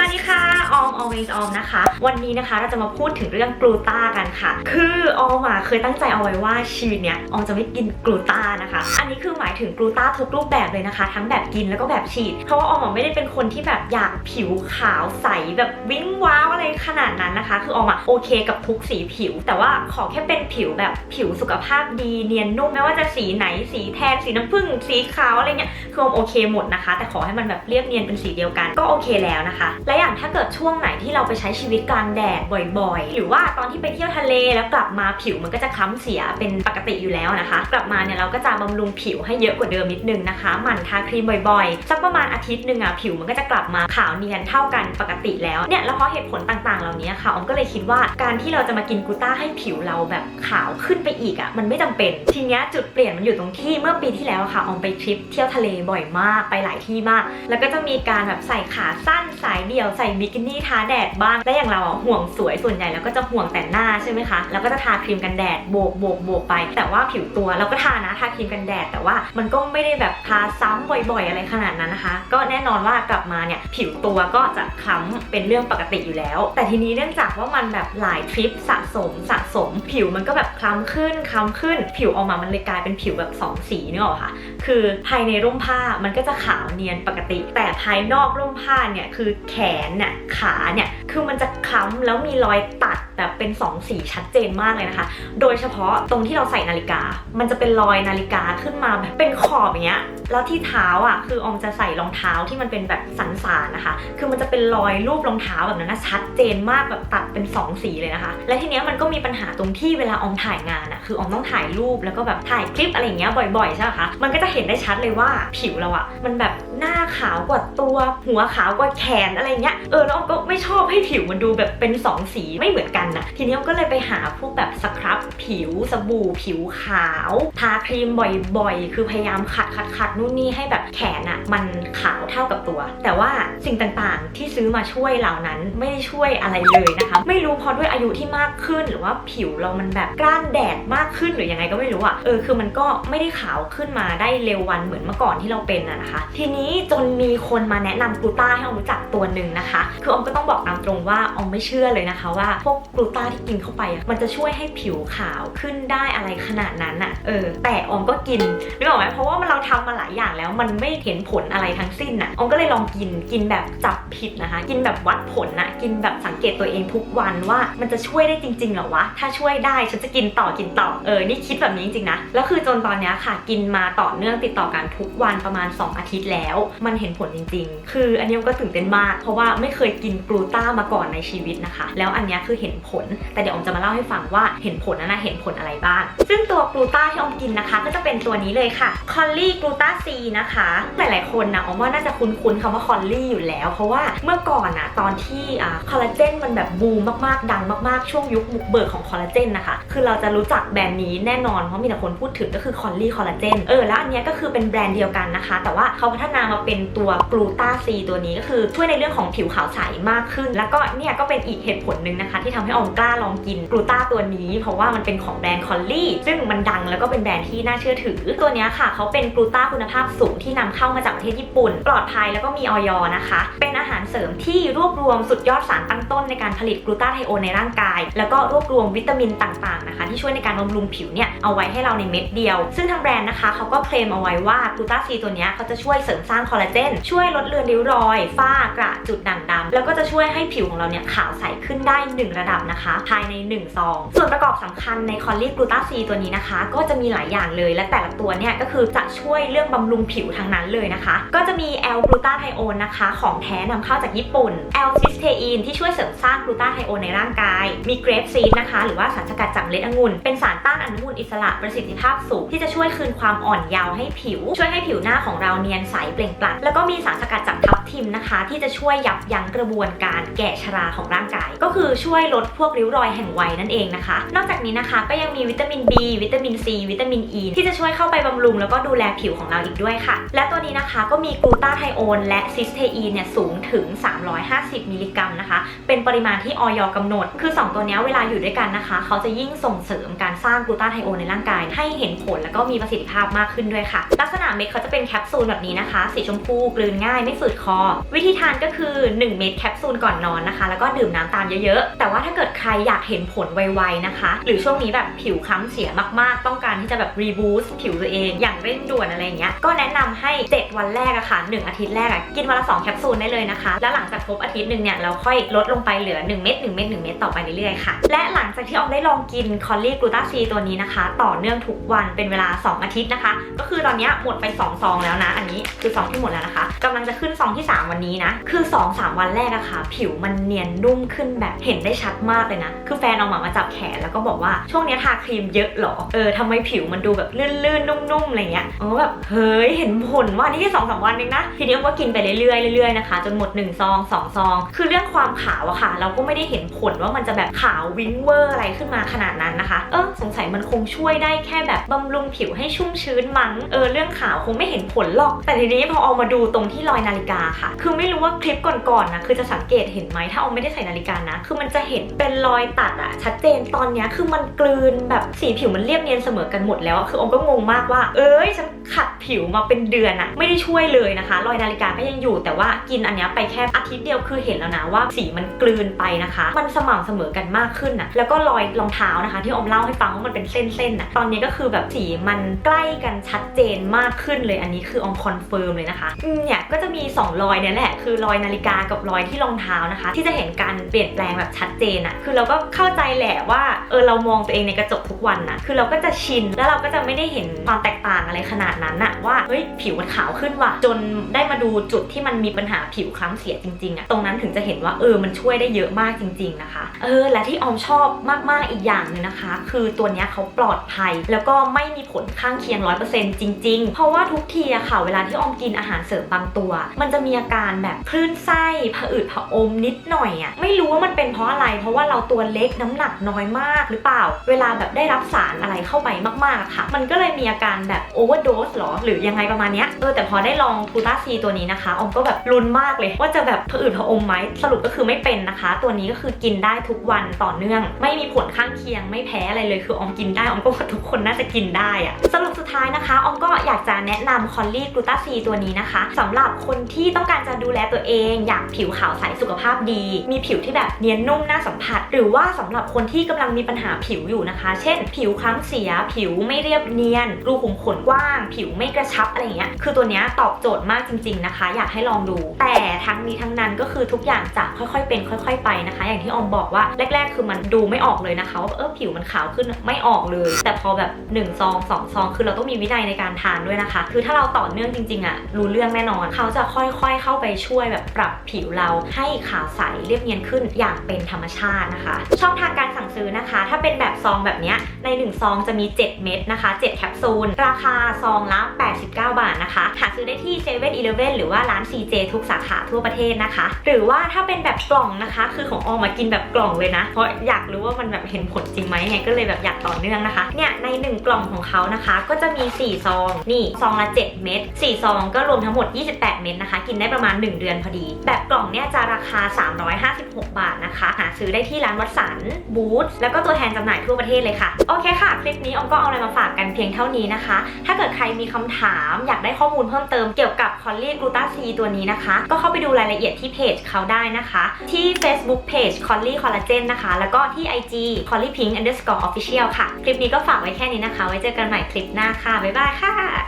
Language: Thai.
สวัสดีค่ะ ออม always ออมนะคะ วันนี้นะคะเราจะมาพูดถึงเรื่องกลูตากันค่ะ คือออมอะเคยตั้งใจเอาไว้ว่าชีวิตเนี้ยออมจะไม่กินกลูตานะคะ อันนี้คือหมายถึงกลูตาทุกรูปแบบเลยนะคะ ทั้งแบบกินแล้วก็แบบฉีด เพราะว่าออมไม่ได้เป็นคนที่แบบอยากผิวขาวใสแบบวิ้งว้าวอะไรขนาดนั้นนะคะ คือออมอะโอเคกับทุกสีผิว แต่ว่าขอแค่เป็นผิวแบบผิวสุขภาพดีเนียนนุ่มไม่ว่าจะสีไหนสีแทนสีน้ำผึ้งสีขาวอะไรเงี้ยคือออมโอเคหมดนะคะ แต่ขอให้มันแบบเรียบเนียนเป็นสีเดียวกันก็โอเคแล้วนะคะและอย่างถ้าเกิดช่วงไหนที่เราไปใช้ชีวิตกลางแดดบ่อยๆ หรือว่าตอนที่ไปเที่ยวทะเลแล้วกลับมาผิวมันก็จะคล้ำเสียเป็นปกติอยู่แล้วนะคะ กลับมาเนี่ยเราก็จะบำรุงผิวให้เยอะกว่าเดิมนิดนึงนะคะหมั่นทาครีมบ่อยๆสักประมาณอาทิตย์หนึ่งอะผิวมันก็จะกลับมาขาวเนียนเท่ากันปกติแล้วเนี่ยแล้วเพราะเหตุผลต่างๆ เหล่านี้ค่ะอมก็เลยคิดว่าการที่เราจะมากินกูต้าให้ผิวเราแบบขาวขึ้นไปอีกอะมันไม่จำเป็นทีนี้จุดเปลี่ยนมันอยู่ตรงที่เมื่อปีที่แล้วค่ะออมไปทริปเที่ยวทะเลบ่อยมากไปหลายที่มาก แล้วก็จะมีการแบบใส่ขาสั้นสายเดี่ยวใส่บิกินี่ทาแดดบ้าง และอย่างเราห่วงสวยส่วนใหญ่แล้วก็จะห่วงแต่หน้าใช่ไหมคะแล้วก็จะทาครีมกันแดดโบกโบกโบกไป แต่ว่าผิวตัวเราก็ทานะทาครีมกันแดด แต่ว่ามันก็ไม่ได้แบบทาซ้ำบ่อยๆ อะไรขนาดนั้นนะคะ ก็แน่นอนว่ากลับมาเนี่ยผิวตัวก็จะคล้ำเป็นเรื่องปกติอยู่แล้ว แต่ทีนี้เนื่องจากว่ามันแบบหลายทริปสะสมสะสม ผิวมันก็แบบคล้ำขึ้นคล้ำขึ้น ผิวออกมามันเลยกลายเป็นผิวแบบสองสีนึกออกคะคือภายในร่มผ้ามันก็จะขาวเนียนปกติ แต่ภายนอกร่มผ้าเนี่ยคือแขนเนี่ยขาเนี่ยคือมันจะคล้ำแล้วมีรอยตัดแบบเป็นสองสีชัดเจนมากเลยนะคะ โดยเฉพาะตรงที่เราใส่นาฬิกา มันจะเป็นรอยนาฬิกาขึ้นมาแบบเป็นขอบอย่างเงี้ยแล้วที่เท้าอะคืออมจะใส่รองเท้าที่มันเป็นแบบสันสานนะคะ คือมันจะเป็นรอยรูปรองเท้าแบบนั้นนะชัดเจนมากแบบตัดเป็น 2 สีเลยนะคะ และทีเนี้ยมันก็มีปัญหาตรงที่เวลาอมถ่ายงานอะคืออมต้องถ่ายรูปแล้วก็แบบถ่ายคลิปอะไรเงี้ยบ่อยๆใช่ไหมคะมันก็จะเห็นได้ชัดเลยว่าผิวเราอะมันแบบ หน้าขาวกว่าตัว หัวขาวกว่าแขนอะไรเงี้ยเออแล้วออมก็ไม่ชอบให้ผิวมันดูแบบเป็นสองสีไม่เหมือนกันนะทีนี้ออมก็เลยไปหาพวกแบบสครับผิวสบู่ผิวขาวทาครีมบ่อยๆ คือพยายามขัดขัดขัดนู่นนี่ให้แบบแขนอะมันขาวเท่ากับตัว แต่ว่าสิ่งต่างๆ ที่ซื้อมาช่วยเหล่านั้นไม่ได้ช่วยอะไรเลยนะคะ ไม่รู้เพราะด้วยอายุที่มากขึ้นหรือว่าผิวเรามันแบบกล้านแดดมากขึ้นหรือยังไงก็ไม่รู้อะเออคือมันก็ไม่ได้ขาวขึ้นมาได้เร็ววันเหมือนเมื่อก่อนที่เราเป็นอะนะคะ ทีนี้จนมีคนมาแนะนำกลูต้าให้ออมรู้จักตัวหนึ่งนะคะ คือออมก็ต้องบอกตามตรงว่าออมไม่เชื่อเลยนะคะว่าพวกกลูต้าที่กินเข้าไปมันจะช่วยให้ผิวขาวขึ้นได้อะไรขนาดนั้นอะเออ แต่ออมก็กินนึกออกไหมเพราะว่ามันเราทำมาหลายอย่างแล้วมันไม่เห็นผลอะไรทั้งสิ้นอะออมก็เลยลองกินกินแบบจับผิดนะคะ กินแบบวัดผลนะกินแบบสังเกตตัวเองทุกวันว่ามันจะช่วยได้จริงๆหรอวะถ้าช่วยได้ฉันจะกินต่อกินต่อเออนี่คิดแบบนี้จริงๆนะแล้วคือจนตอนนี้ค่ะ กินมาต่อเนื่องติดต่อกันทุกวันประมาณ 2 อาทิตย์แล้วมันเห็นผลจริง ๆ คืออันนี้ก็ตื่นเต้นมาก เพราะว่าไม่เคยกินกลูต้ามาก่อนในชีวิตนะคะ แล้วอันนี้คือเห็นผล แต่เดี๋ยวอมจะมาเล่าให้ฟังว่าเห็นผลนะนะเห็นผลอะไรบ้าง ซึ่งตัวกลูต้าที่อมกินนะคะ ก็จะเป็นตัวนี้เลยค่ะคอลลี่กลูต้าซีนะคะ หลายๆคนนะอมว่าน่าจะคุ้นๆคำว่าคอลลี่อยู่แล้ว เพราะว่าเมื่อก่อนนะตอนที่คอลลาเจนมันแบบบูมมากๆ ดังมากๆ ช่วงยุคบุกเบิกของคอลลาเจนนะคะ คือเราจะรู้จักแบรนด์นี้แน่นอนเพราะมีแต่คนพูดถึงก็คือคอลลี่คอลลาเจนเออแล้วอันนี้ก็คือเป็นแบรนด์เดียวกันนะคะ แต่ว่าเขาพัฒนามาเป็นตัวกลูตาซีตัวนี้ก็คือช่วยในเรื่องของผิวขาวใสมากขึ้น แล้วก็เนี่ยก็เป็นอีกเหตุผลหนึ่งนะคะ ที่ทำให้ออมกล้าลองกินกลูตาตัวนี้ เพราะว่ามันเป็นของแบรนด์คอลลี่ซึ่งมันดังแล้วก็เป็นแบรนด์ที่น่าเชื่อถือ ตัวนี้ค่ะเขาเป็นกลูตาคุณภาพสูงที่นำเข้ามาจากประเทศญี่ปุ่น ปลอดภัยแล้วก็มีออยนะคะ เป็นอาหารเสริมที่รวบรวมสุดยอดสารตั้งต้นในการผลิตกลูตาไทโอนในร่างกาย แล้วก็รวบรวมวิตามินต่างๆนะคะ ที่ช่วยในการบำรุงผิวเนี่ยเอาไว้ให้เราในเม็ดเดียว ซึ่งทางแบรนด์นะคะเขาก็เคลมเอาไว้ว่ากลูตาซีตัวนี้เขาจะช่วยเสริมสร้างคอลลาเจนช่วยลดเลือนริ้วรอย ฝ้ากระจุดด่างดำแล้วก็จะช่วยให้ผิวของเราเนี่ยขาวใสขึ้นได้ 1 ระดับนะคะ ภายใน 1 ซอง ส่วนประกอบสำคัญในคอลลีกลูต้าซีตัวนี้นะคะ ก็จะมีหลายอย่างเลยและแต่ละตัวเนี่ยก็คือจะช่วยเรื่องบำรุงผิวทั้งนั้นเลยนะคะ ก็จะมีแอลกลูตาไทโอนนะคะ ของแท้นำเข้าจากญี่ปุ่นแอลซิสเทอีนที่ช่วยเสริมสร้างกลูตาไทโอนในร่างกาย มีเกรปซีดนะคะ หรือว่าสารสกัดจากเมล็ดองุ่นเป็นสารต้านอนุมูลอิสระประสิทธิภาพสูงที่จะช่วยคืนความอ่อนเยาว์ให้ผิว ช่วยให้ผิวหน้าของเราเนียนใสเปล่งปลั่งแล้วก็มีสารสกัดจากทับทิมนะคะ ที่จะช่วยยับยั้งกระบวนการ แก่ชราของร่างกาย ก็คือช่วยลดพวกริ้วรอยแห่งวัยนั่นเองนะคะ นอกจากนี้นะคะก็ยังมีวิตามิน B วิตามิน C วิตามิน E ที่จะช่วยเข้าไปบำรุงแล้วก็ดูแลผิวของเราอีกด้วยค่ะ และตัวนี้นะคะก็มีกลูตาไทโอนและซิสเทอีนเนี่ยสูงถึง 350 มิลลิกรัมนะคะ เป็นปริมาณที่ออยกำหนด คือ 2 ตัวนี้เวลาอยู่ด้วยกันนะคะ เขาจะยิ่งส่งเสริมการสร้างกลูตาไทโอนในร่างกาย ให้เห็นผลแล้วก็มีประสิทธิภาพมากขึ้นด้วยค่ะ ลักษณะเม็ดเขาจะเป็นแคปซูลแบบนี้นะคะ สีชมพูกลืนง่ายไม่ฝืดคอ วิธีทานก็คือ 1 เม็ดแคปซูลก่อนนอนนะคะ แล้วก็ดื่มน้ำตามเยอะๆ แต่ว่าถ้าเกิดใครอยากเห็นผลไวๆนะคะ หรือช่วงนี้แบบผิวคล้ำเสียมากๆ ต้องการที่จะแบบรีบูสต์ผิวตัวเองอย่างเร่งด่วนอะไรเงี้ย ก็แนะนำให้ 7 วันแรกอะค่ะ 1 อาทิตย์แรกอะกินวันละ 2 แคปซูลได้เลยนะคะ แล้วหลังจากครบอาทิตย์หนึ่งเนี่ยเราค่อยลดลงไปเหลือ 1 เม็ด1เม็ด1เม็ดต่อไปเรื่อยๆค่ะ และหลังจากที่ออมได้ลองกินคอลลี่กลูตาซีตัวนี้นะคะ ต่อเนื่องทุกวันเป็นเวลา 2 อาทิตย์นะคะ ก็คือตอนนี้หมดไป2ซองแล้วนะ อันนี้คือซองที่หมดแล้วนะคะกำลังจะขึ้นซองที่ 3 วันนี้นะ คือ 2 3 วันแรกอะค่ะ ผิวมันเนียนนุ่มขึ้นแบบเห็นได้ชัดมากเลยนะ คือแฟนเอาหมามาจับแขนแล้วก็บอกว่าช่วงนี้ทาครีมเยอะเหรอ เออทำไมผิวมันดูแบบลื่นๆ นุ่มๆ อะไรเงี้ยเออแบบเฮ้ย เห็นผลว่านี่แค่สองสามวันเองนะ ทีนี้ก็กินไปเรื่อยๆเรื่อยๆนะคะ จนหมด1ซอง2ซอง คือเรื่องความขาวอะค่ะ เราก็ไม่ได้เห็นผลว่ามันจะแบบขาววิ้งเวอร์อะไรขึ้นมาขนาดนั้นนะคะ เออสงสัยมันคงช่วยได้แค่แบบบำรุงผิวให้ชุ่มชื้นมั้ง เออเรื่องขาวคงไม่เห็นผลหรอก แต่ทีนี้พอเอามาดูตรงที่รอยนาฬิกาค่ะ คือไม่รู้ว่าคลิปก่อนๆนะคือจะสังเกตเห็นไหมถ้าเอาไม่ได้ใส่นาฬิกานะ คือมันจะเห็นเป็นรอยตัดอะชัดเจนตอนนี้คือมันกลืนแบบสีผิวมันเรียบเนียนเสมอกันหมดแล้วคืออมก็งงมากว่า เอ้ยฉันขัดผิวมาเป็นเดือนอะไม่ได้ช่วยเลยนะคะ รอยนาฬิกาก็ยังอยู่ แต่ว่ากินอันนี้ไปแค่อาทิตย์เดียวคือเห็นแล้วนะว่าสีมันกลืนไปนะคะ มันสม่ำเสมอกันมากขึ้นอะแล้วก็รอยรองเท้านะคะ ที่อมเล่าให้ฟังว่ามันเป็นเส้นๆอะตอนนี้ก็คือแบบสีมันใกล้กันชัดเจนมากขึ้นเลย อันนี้คืออมคอนเฟิร์มเลยนะคะเนี่ยก็จะมีสองรอยเนี่ยแหละคือรอยนาฬิกากับรอยที่รองเท้านะคะ ที่จะเห็นการเปลี่ยนแปลงแบบชัดเจนอะคือเราก็เข้าใจแหละว่าเออเรามองตัวเองในกระจกทุกวันนะคือเราก็จะชินแล้วเราก็จะไม่ได้เห็นความแตกต่างอะไรขนาดนั้นอะว่าเฮ้ยผิวมันขาวขึ้นว่ะจนได้มาดูจุดที่มันมีปัญหาผิวคล้ำเสียจริงๆอะตรงนั้นถึงจะเห็นว่าเออมันช่วยได้เยอะมากจริง ๆนะคะ เออและที่ออมชอบมากๆอีกอย่างหนึงนะคะ คือตัวนี้เขาปลอดภัย แล้วก็ไม่มีผลข้างเคียง 100%จริง ๆ เพราะว่าทุกทีอะค่ะ เวลาที่ออมกินอาหารเสริมบางตัว มันจะมีอาการแบบคลื่นไส้ผะอืดผะอมนิดหน่อยอะไม่รู้ว่ามันเป็นเพราะอะไร เพราะว่าเราตัวเล็กน้ำหนักน้อยมากหรือเปล่า เวลาแบบได้รับสารอะไรเข้าไปมากๆค่ะ มันก็เลยมีอาการแบบโอเวอร์โดสหรอ หรือยังไงประมาณเนี้ยเออแต่พอได้ลองทูตาซีตัวนี้นะคะอมก็แบบลุ้นมากเลย ว่าจะแบบผะอืดผะอมไหมสรุปก็คือไม่เป็นนะคะ ตัวนี้ก็คือกินได้ทุกวันต่อเนื่อง ไม่มีผลข้างเคียงไม่แพ้อะไรเลยคืออมกินได้อมก็ว่าทุกคนน่าจะกินได้อะสรุปสุดท้ายนะคะอมก็อยากจะแนะนำคอลลี่กลูตาซีตัวนี้นะคะสำหรับคนที่ต้องการจะดูแลตัวเอง อยากผิวขาวใสสุขภาพดี มีผิวที่แบบเนียนนุ่มน่าสัมผัส หรือว่าสำหรับคนที่กำลังมีปัญหาผิวอยู่นะคะ เช่น ผิวคล้ำเสีย ผิวไม่เรียบเนียน รูขุมขนกว้าง ผิวไม่กระชับอะไรเงี้ย คือตัวเนี้ยตอบโจทย์มากจริง ๆนะคะ อยากให้ลองดู แต่ทั้งนี้ทั้งนั้นก็คือทุกอย่างจะค่อยๆ เป็นค่อย ๆ ไปนะคะ อย่างที่ออมบอกว่าแรก ๆ คือมันดูไม่ออกเลยนะคะว่าเออผิวมันขาวขึ้นไม่ออกเลย แต่พอแบบ1ซอง2ซองคือเราต้องมีวินัยในการทานด้วยนะคะ คือถ้าเราต่อเนื่องจริงๆอะรู้เรื่องแน่นอน เขาจะค่อยๆ เข้าไปช่วยแบบปรับผิวเราให้ขาวใสเรียบเนียนขึ้นอย่างเป็นธรรมชาตินะคะ ช่องทางการสั่งซื้อนะคะ ถ้าเป็นแบบซองแบบนี้ใน1ซองจะมี 7 เม็ดนะคะ 7 แคปซูล ราคาซองละ 89 บาทนะคะ หาซื้อได้ที่7 e เ e ่ e อหรือว่าร้าน CJ ทุกสาขาทั่วประเทศนะคะ หรือว่าถ้าเป็นแบบกล่องนะคะ คือของออมากินแบบกล่องเลยนะ เพราะอยากรู้ว่ามันแบบเห็นผลจริงไหมไงก็เลยแบบอยากต่อเนื่องนะคะ เนี่ยใน 1 กล่องของเขานะคะ ก็จะมี 4 ซอง นี่ซองละ 7 เม็ด4ซองก็รวมทั้งหมด 28 เม็ดนะคะ กินได้ประมาณ 1 เดือนพอดี แบบกล่องเนี่ยจะราคา356 บาทนะคะหาซื้อได้ที่ร้านวัดสันบูธแล้วก็ตัวแทนจำหน่ายทั่วประเทศเลยค่ะ โอเคค่ะ คลิปนี้อมก็เอาอะไรมาฝากกันเพียงเท่านี้นะคะ ถ้าเกิดใครมีคำถามอยากได้ข้อมูลเพิ่มเติมเกี่ยวกับคอลลี่กลูตาซีตัวนี้นะคะ ก็เข้าไปดูรายละเอียดที่เพจเขาได้นะคะ ที่ Facebook Page c o l l y Collagen นะคะ แล้วก็ที่ IG c o l l y Pink Underscore Official ค่ะ คลิปนี้ก็ฝากไว้แค่นี้นะคะ ไว้เจอกันใหม่คลิปหน้าค่ะ บ๊ายบายค่ะ